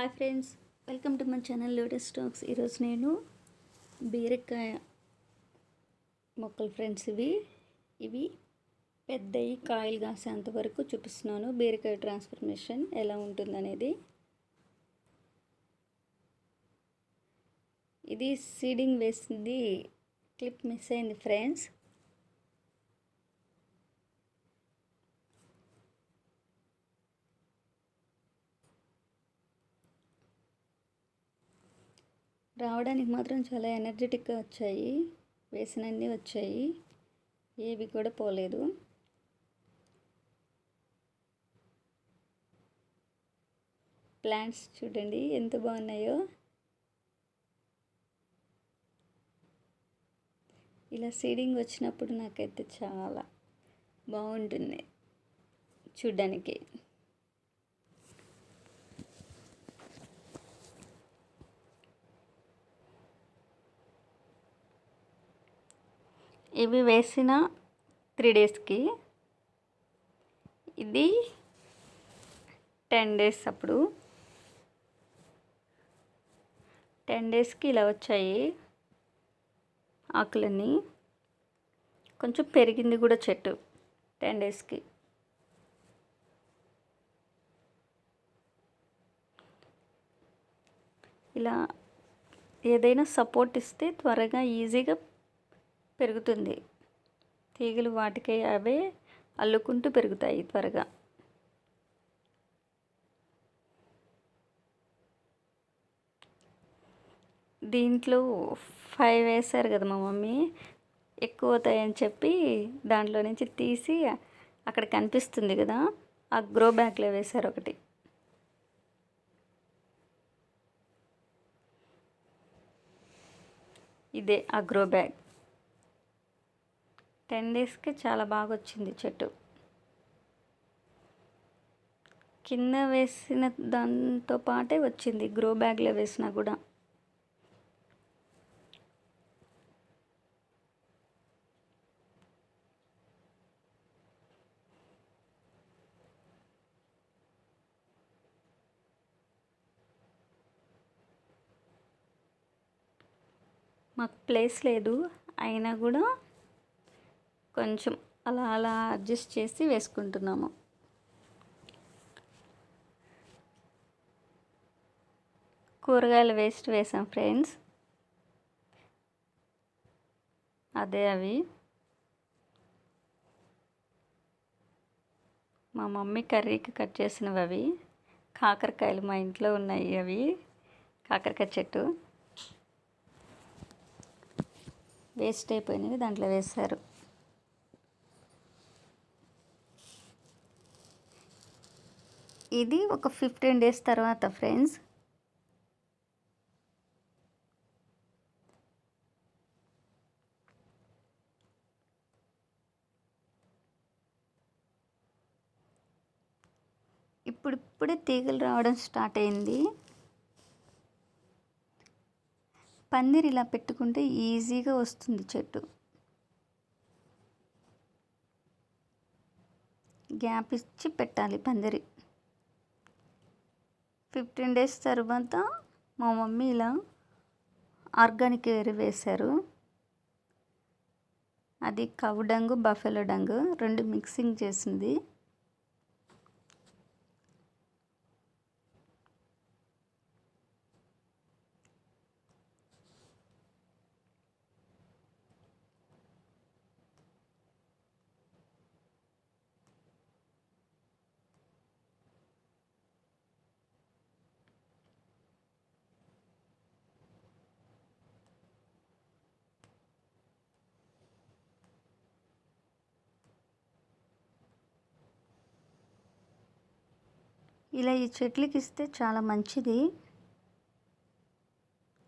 Hi friends welcome to my channel lotus stocks. ఈరోజు నేను బీరకాయ మొక్కలు ఫ్రెండ్స్ ఇవి. ఇవి పెద్దవి కాయలు కాసేంత వరకు చూపిస్తున్నాను. బీరకాయ ట్రాన్స్ఫర్మేషన్ ఎలా ఉంటుందనేది. ఇది సీడింగ్ వేసింది క్లిప్ మిస్ అయింది ఫ్రెండ్స్. రావడానికి మాత్రం చాలా ఎనర్జెటిక్గా వచ్చాయి. వేసినన్నీ వచ్చాయి. ఏవి కూడా పోలేదు. ప్లాంట్స్ చూడండి ఎంత బాగున్నాయో. ఇలా సీడింగ్ వచ్చినప్పుడు నాకైతే చాలా బాగుంటుంది చూడ్డానికి. ఇవి వేసిన త్రీ డేస్కి ఇది టెన్ డేస్ అప్పుడు. టెన్ డేస్కి ఇలా వచ్చాయి ఆకులన్నీ. కొంచెం పెరిగింది కూడా చెట్టు టెన్ డేస్కి ఇలా ఏదైనా సపోర్ట్ ఇస్తే త్వరగా ఈజీగా పెరుగుతుంది. తీగలు వాటికి అవే అల్లుకుంటూ పెరుగుతాయి త్వరగా. దీంట్లో ఫైవ్ వేశారు కదా మా మమ్మీ. ఎక్కువ అవుతాయని చెప్పి దాంట్లో నుంచి తీసి అక్కడ కనిపిస్తుంది కదా ఆ గ్రో బ్యాగ్లో వేశారు ఒకటి. ఇదే ఆ గ్రో బ్యాగ్. టెన్ డేస్కి చాలా బాగా వచ్చింది చెట్టు. కింద వేసిన దాంతో పాటే వచ్చింది గ్రో బ్యాగ్లో వేసినా కూడా. మాకు ప్లేస్ లేదు అయినా కూడా కొంచెం అలా అలా అడ్జస్ట్ చేసి వేసుకుంటున్నాము. కూరగాయల వేస్ట్ వేసాం ఫ్రెండ్స్. అదే అవి. మా మమ్మీ కర్రీకి కట్ చేసినవి అవి. కాకరకాయలు మా ఇంట్లో ఉన్నాయి అవి. కాకరకాయ చెట్టు. వేస్ట్ అయిపోయినవి దాంట్లో వేశారు. ఇది ఒక ఫిఫ్టీన్ డేస్ తర్వాత ఫ్రెండ్స్ ఇప్పుడిప్పుడే తీగలు రావడం స్టార్ట్ అయింది. పందిరి ఇలా పెట్టుకుంటే ఈజీగా వస్తుంది చెట్టు. గ్యాప్ ఇచ్చి పెట్టాలి పందిరి. ఫిఫ్టీన్ డేస్ తర్వాత మా మమ్మీ ఇలా ఆర్గానిక్ ఎరువు వేశారు. అది కవ్ డంగు బఫెలో డంగు రెండు మిక్సింగ్ చేసింది. ఇలా ఈ చెట్లకి ఇస్తే చాలా మంచిది.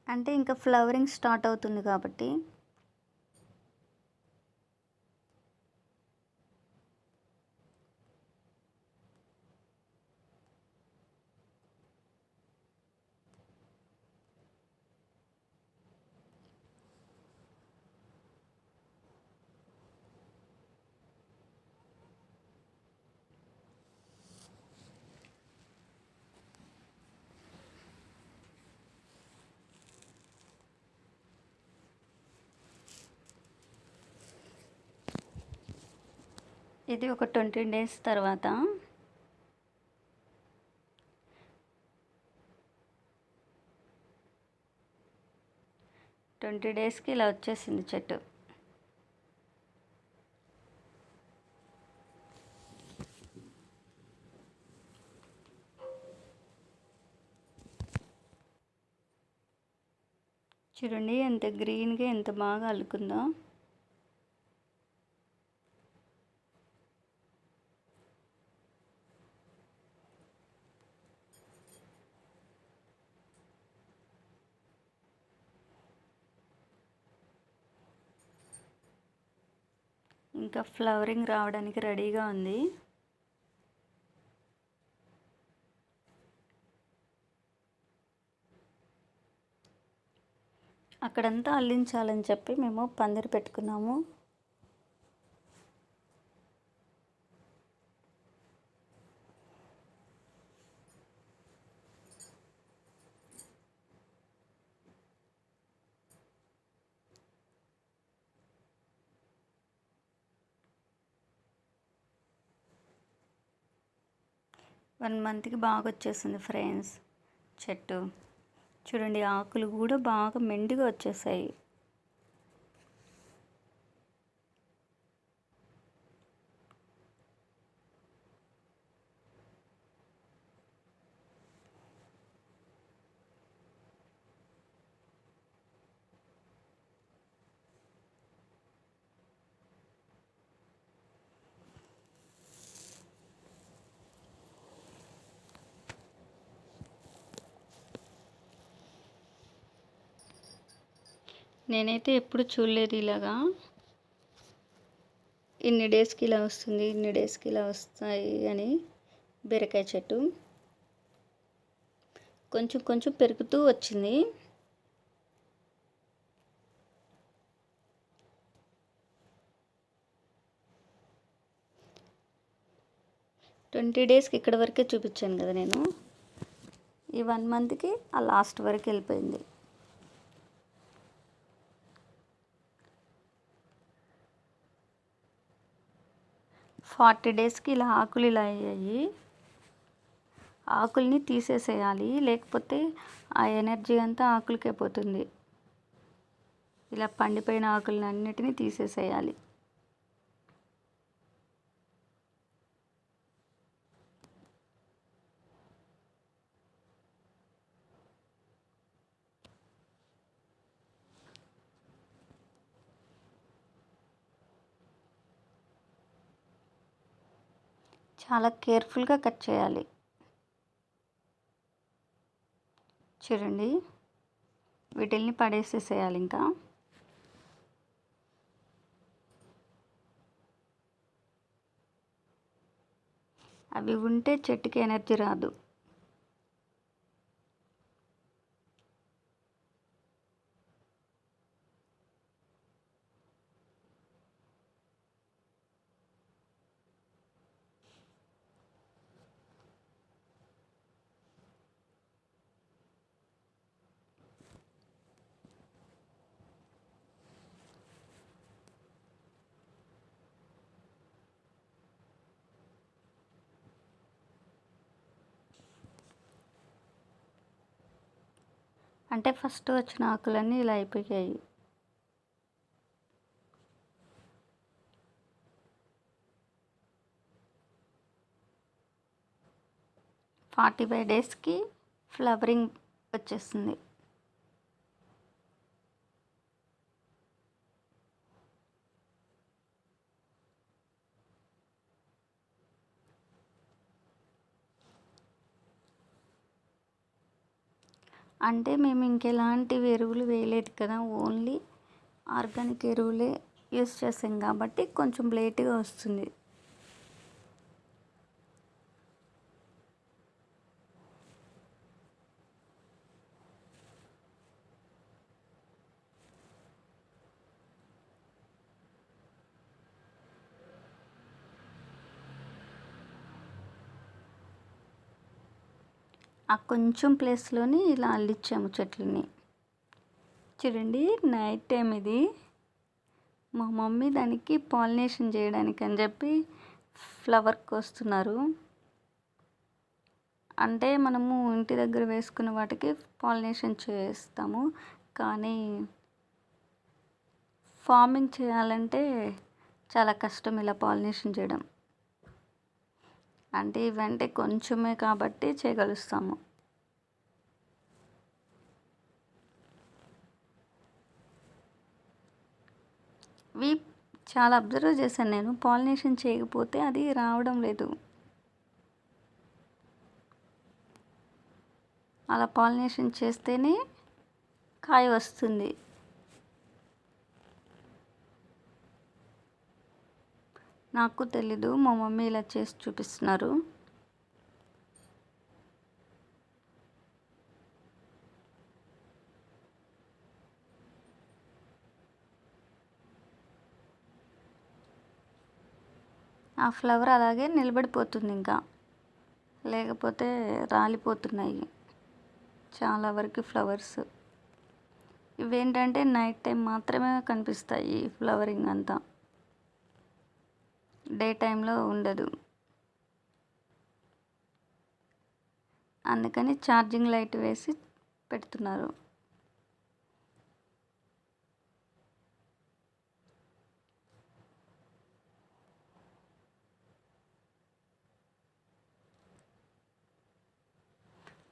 అంటే ఇంకా ఫ్లవరింగ్ స్టార్ట్ అవుతుంది కాబట్టి. ఇది ఒక ట్వంటీ డేస్ తర్వాత. ట్వంటీ డేస్కి ఇలా వచ్చేసింది చెట్టు. చూడండి ఎంత గ్రీన్గా ఎంత బాగా అల్లుకుందో. ఇంకా ఫ్లవరింగ్ రావడానికి రెడీగా ఉంది. అక్కడంతా అల్లించాలని చెప్పి మేము పందిరి పెట్టుకున్నాము. వన్ మంత్కి బాగా వచ్చేసింది ఫ్రెండ్స్. చెట్టు. చూడండి ఆకులు కూడా బాగా మెండుగా వచ్చేసాయి. నేనైతే ఎప్పుడు చూడలేదు ఇలాగా. ఇన్ని డేస్కి ఇలా వస్తుంది ఇన్ని డేస్కి ఇలా వస్తాయి అని బీరకాయ చెట్టు. కొంచెం కొంచెం పెరుగుతూ వచ్చింది. ట్వంటీ డేస్కి ఇక్కడ వరకే చూపించాను కదా నేను. ఈ వన్ మంత్కి ఆ లాస్ట్ వరకు వెళ్ళిపోయింది. ఫార్టీ డేస్కి ఇలా ఆకులు ఇలా అయ్యాయి. ఆకుల్ని తీసేసేయాలి. లేకపోతే ఆ ఎనర్జీ అంతా ఆకులకే పోతుంది. ఇలా పండిపోయిన ఆకులని అన్నిటినీ తీసేసేయాలి. చాలా కేర్ఫుల్గా కట్ చేయాలి. చూడండి. వీటిల్ని పడేసేసేయాలి ఇంకా. అవి ఉంటే చెట్టుకి ఎనర్జీ రాదు. అంటే ఫస్ట్ వచ్చిన ఆకులన్నీ ఇలా అయిపోయాయి. ఫార్టీ ఫైవ్ డేస్కి ఫ్లవరింగ్ వచ్చేస్తుంది. అంటే మేము ఇంకెలాంటి ఎరువులు వేయలేదు కదా ఓన్లీ ఆర్గానిక్ ఎరువులే యూస్ చేసాం కాబట్టి కొంచెం లేట్గా వస్తుంది. ఆ కొంచెం ప్లేస్లోని ఇలా అల్లిచ్చాము చెట్లని. చూడండి నైట్ టైం ఇది. మా మమ్మీ దానికి పాలినేషన్ చేయడానికి అని చెప్పి ఫ్లవర్ కోస్తున్నారు. అంటే మనము ఇంటి దగ్గర వేసుకున్న వాటికి పాలినేషన్ చేస్తాము. కానీ ఫార్మింగ్ చేయాలంటే చాలా కష్టం ఇలా పాలినేషన్ చేయడం. అంటే ఇవంటే కొంచెమే కాబట్టి చేయగలుస్తాము. వి చాలా అబ్జర్వ్ చేశాను నేను. పాలినేషన్ చేయకపోతే అది రావడం లేదు. అలా పాలినేషన్ చేస్తేనే కాయ వస్తుంది. నాకు తెలీదు మా మమ్మీ ఇలా చేసి చూపిస్తున్నారు. ఆ ఫ్లవర్ అలాగే నిలబడిపోతుంది ఇంకా. లేకపోతే రాలిపోతున్నాయి చాలా వరకు ఫ్లవర్స్. ఇవేంటంటే నైట్ టైం మాత్రమే కనిపిస్తాయి ఫ్లవరింగ్ అంతా. డే టైంలో ఉండదు. అందుకని ఛార్జింగ్ లైట్ వేసి పెడుతున్నారు.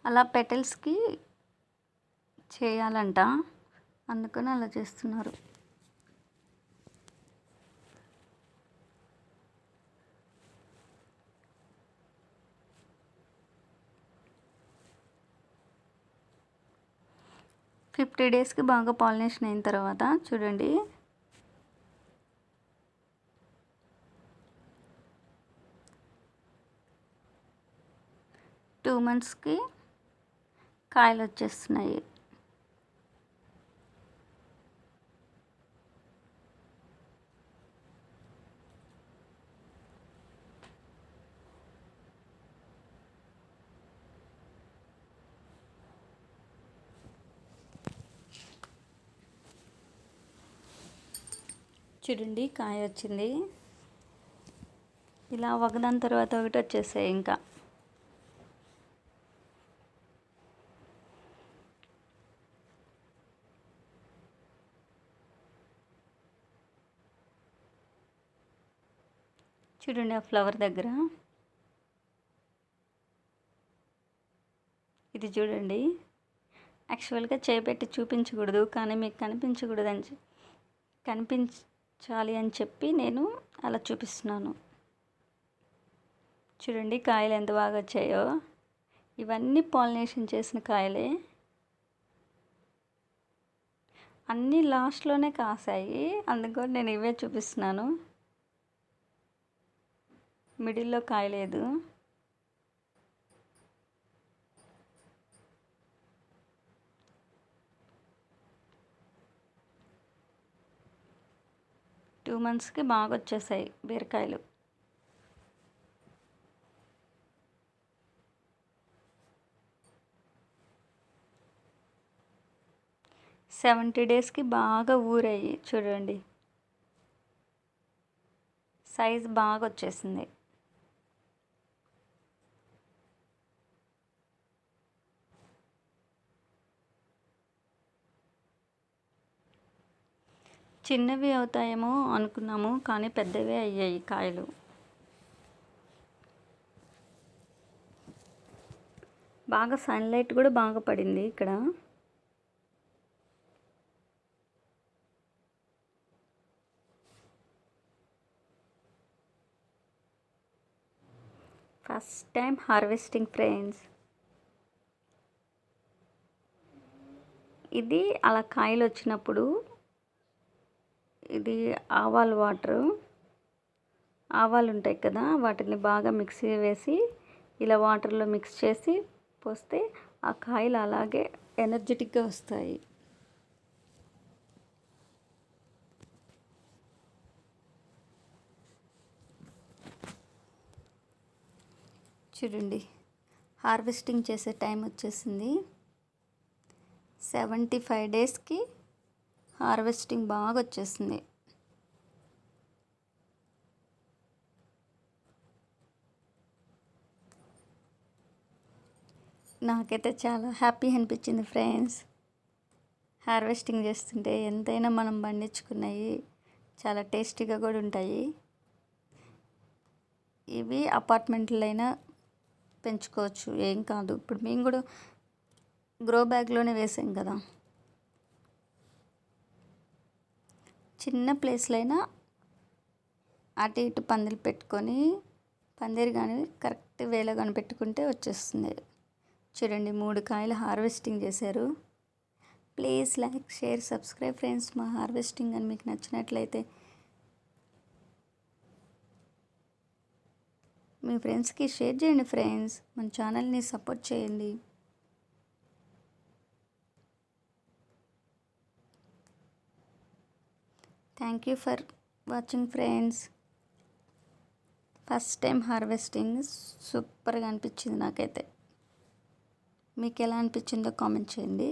అలా పెటల్స్కి చేయాలంట. అందుకని అలా చేస్తున్నారు. ఫిఫ్టీ డేస్కి బాగా పాలినేషన్ అయిన తర్వాత చూడండి. టూ మంత్స్కి కాయలు వచ్చేస్తున్నాయి చూడండి కాయ వచ్చింది. ఇలా ఒకదాని తర్వాత ఒకటి వచ్చేసాయి ఇంకా. చూడండి ఆ ఫ్లవర్ దగ్గర. ఇది చూడండి. యాక్చువల్గా చేపెట్టి చూపించకూడదు కానీ మీకు కనిపించకూడదని కనిపించ చాలి అని చెప్పి నేను అలా చూపిస్తున్నాను. చూడండి కాయలు ఎంత బాగా వచ్చాయో. ఇవన్నీ పాలినేషన్ చేసిన కాయలే. అన్నీ లాస్ట్లోనే కాసాయి. అందుకో నేను ఇవే చూపిస్తున్నాను. మిడిల్లో కాయలేదు. టూ మంత్స్కి బాగా వచ్చేసాయి బీరకాయలు. సెవెంటీ డేస్కి బాగా ఊరాయి చూడండి. సైజ్ బాగా వచ్చేసింది చిన్నవి అవుతాయేమో అనుకున్నాము కానీ పెద్దవే అయ్యాయి కాయలు. బాగా సన్లైట్ కూడా బాగా పడింది ఇక్కడ. ఫస్ట్ టైం హార్వెస్టింగ్ ఫ్రెండ్స్ ఇది అలా కాయలు వచ్చినప్పుడు ఇది ఆవాల వాటరు. ఆవాలు ఉంటాయి కదా వాటిని బాగా మిక్సీ వేసి ఇలా వాటర్లో మిక్స్ చేసి పోస్తే ఆ కాయలు అలాగే ఎనర్జెటిక్గా వస్తాయి. చూడండి హార్వెస్టింగ్ చేసే టైం వచ్చేసింది. సెవెంటీ ఫైవ్ డేస్కి హార్వెస్టింగ్ బాగా వచ్చేస్తుంది నాకైతే చాలా హ్యాపీ అనిపించింది ఫ్రెండ్స్. హార్వెస్టింగ్ చేస్తుంటే ఎంతైనా మనం పండించుకున్నాయి చాలా టేస్టీగా కూడా ఉంటాయి. ఇవి అపార్ట్మెంట్లైనా పెంచుకోవచ్చు. ఏం కాదు. ఇప్పుడు మేము కూడా గ్రో బ్యాగ్లోనే వేసాం కదా. చిన్న ప్లేస్లో అయినా అటు ఇటు పందిరి పెట్టుకొని పందిరి కానీ కరెక్ట్ వేలో కానీ పెట్టుకుంటే వచ్చేస్తుంది. చూడండి మూడు కాయలు హార్వెస్టింగ్ చేశారు. Please like share subscribe friends. మా హార్వెస్టింగ్ అని మీకు నచ్చినట్లయితే మీ ఫ్రెండ్స్కి షేర్ చేయండి ఫ్రెండ్స్. మన ఛానల్ని సపోర్ట్ చేయండి. Thank you for watching friends. First time harvesting సూపర్గా అనిపించింది నాకైతే. మీకు ఎలా అనిపించిందో కామెంట్ చేయండి.